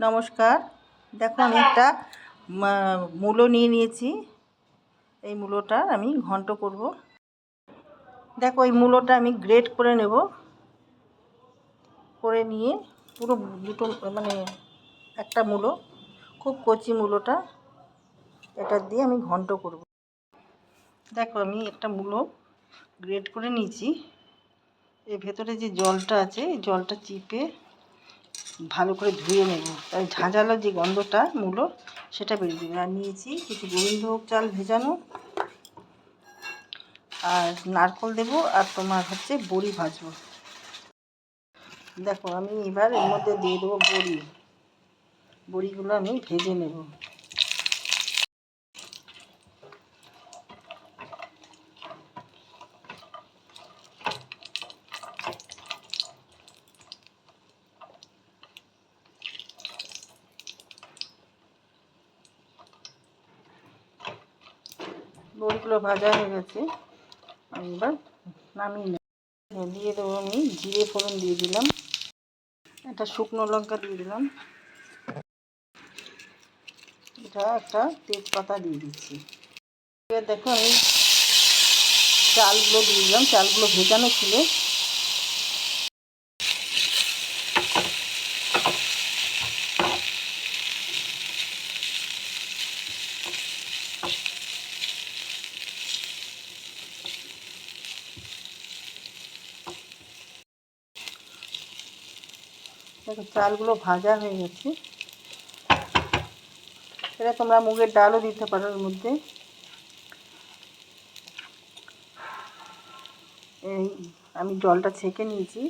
নমস্কার। দেখো, আমি একটা মূলো নিয়ে নিয়েছি। এই মূলোটা আমি ঘন্ট করব। দেখো, এই মূলোটা আমি গ্রেট করে নেব। করে নিয়ে পুরো দুটো মানে একটা মূলো, খুব কচি মূলোটা, এটা দিয়ে আমি ঘন্ট করব। দেখো, আমি একটা মূলো গ্রেট করে নিয়েছি। এর ভেতরে যে জলটা আছে, এই জলটা চিপে ভালো করে ধুয়ে নেব। তাই ঝাঁঝালো যে গন্ধটা মূলো, সেটা বেরিয়ে দেবে। আর নিয়েছি কিছু গোবিন্দভোগ চাল ভেজানো। আর নারকল দেব আর তোমার হচ্ছে বড়ি ভাজবো। দেখো, আমি এবার এর মধ্যে দিয়ে দেবো বড়ি। বড়িগুলো আমি ভেজে নেব। বড়িগুলো ভাজা হয়ে গেছে। আমি এবার নামিয়ে নেব। দিয়ে দেবো আমি জিরে ফোড়ন দিয়ে দিলাম। একটা শুকনো লঙ্কা দিয়ে দিলাম। এটা একটা তেজপাতা দিয়ে দিচ্ছি। এবার দেখো আমি চালগুলো দিয়ে দিলাম। চালগুলো ভেজানো ছিল। দেখো, চালগুলো ভাজা হয়ে গেছে। এটা তোমরা মুগের ডালও দিতে পারো এর মধ্যে। এই, আমি জলটা ছেঁকে নিয়েছি।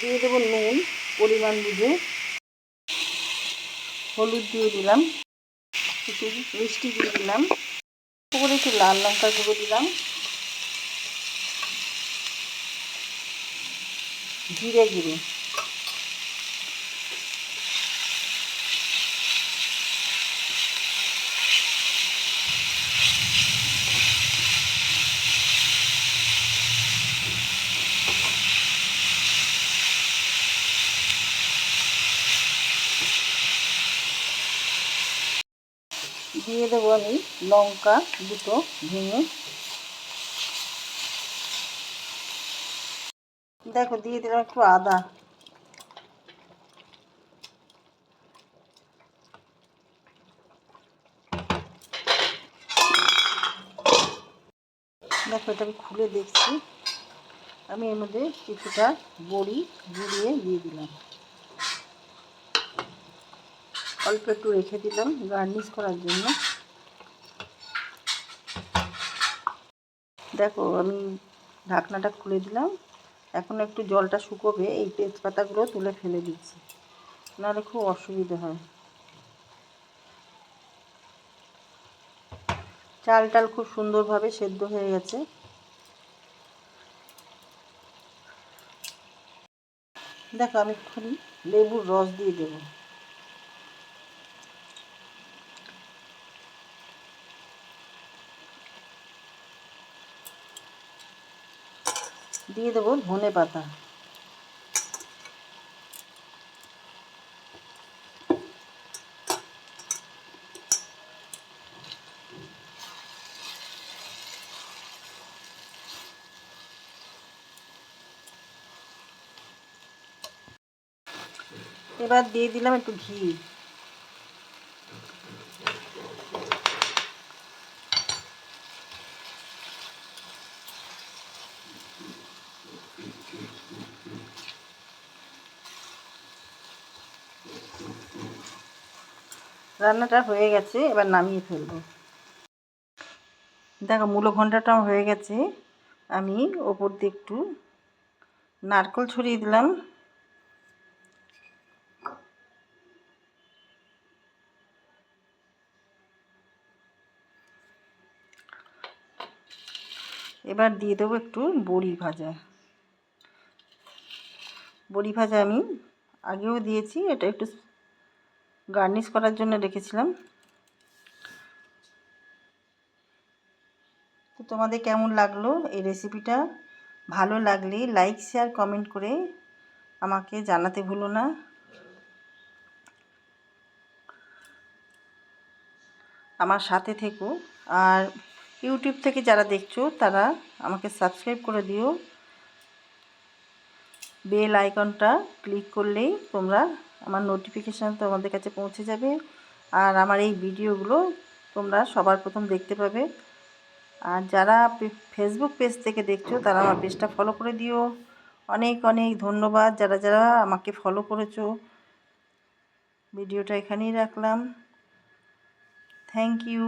দিয়ে দেবো নুন, পরিমাণ বুঝে হলুদ দিয়ে দিলাম, একটু মিষ্টি দিয়ে দিলাম উপরে একটু লাল লঙ্কা গুঁড়ো দিলাম, জিরে গুঁড়ো দিয়ে দেবো আমি লঙ্কা দুটো ভেঙে দেখো, দিয়ে দিলাম একটু আদা। দেখো, এটা আমি খুলে দেখছি। আমি এর মধ্যে কিছুটা বড়ি গুঁড়িয়ে দিয়ে দিলাম। অল্প একটু রেখে দিলাম গার্নিশ করার জন্য। দেখো, আমি ঢাকনাটা খুলে দিলাম। এখন একটু জলটা শুকোবে, এই তেজপাতাগুলো তুলে ফেলে দিচ্ছি। নাহলে খুব অসুবিধা হয়। চাল টাল খুব সুন্দরভাবে সেদ্ধ হয়ে গেছে। দেখো, আমি একটুখানি লেবুর রস দিয়ে দেবো। দিয়ে দেবো ধনে পাতা এবার দিয়ে দিলাম একটু ঘি রান্নাটা হয়ে গেছে, এবার নামিয়ে ফেলব। দেখো, মূলো ঘন্টাটা হয়ে গেছে। আমি ওপর দিয়ে একটু নারকল ছড়িয়ে দিলাম। এবার দিয়ে দেবো একটু বড়ি ভাজা। বড়ি ভাজা আমি আগেও দিয়েছি, এটা একটু গার্নিশ করার জন্য রেখেছিলাম। তো তোমাদের কেমন লাগল এই রেসিপিটা? ভালো লাগলে লাইক শেয়ার কমেন্ট করে আমাকে জানাতে ভুলো না। আমার সাথে থেকো। আর ইউটিউব থেকে যারা দেখছ, তারা আমাকে সাবস্ক্রাইব করে দিও। বেল আইকনটা ক্লিক করলেই তোমরা আমার নোটিফিকেশান তোমাদের কাছে পৌঁছে যাবে। আর আমার এই ভিডিওগুলো তোমরা সবার প্রথম দেখতে পাবে। আর যারা ফেসবুক পেজ থেকে দেখছ, তারা আমার পেজটা ফলো করে দিও। অনেক অনেক ধন্যবাদ। যারা যারা আমাকে ফলো করেছ, ভিডিওটা এখানেই রাখলাম। Thank you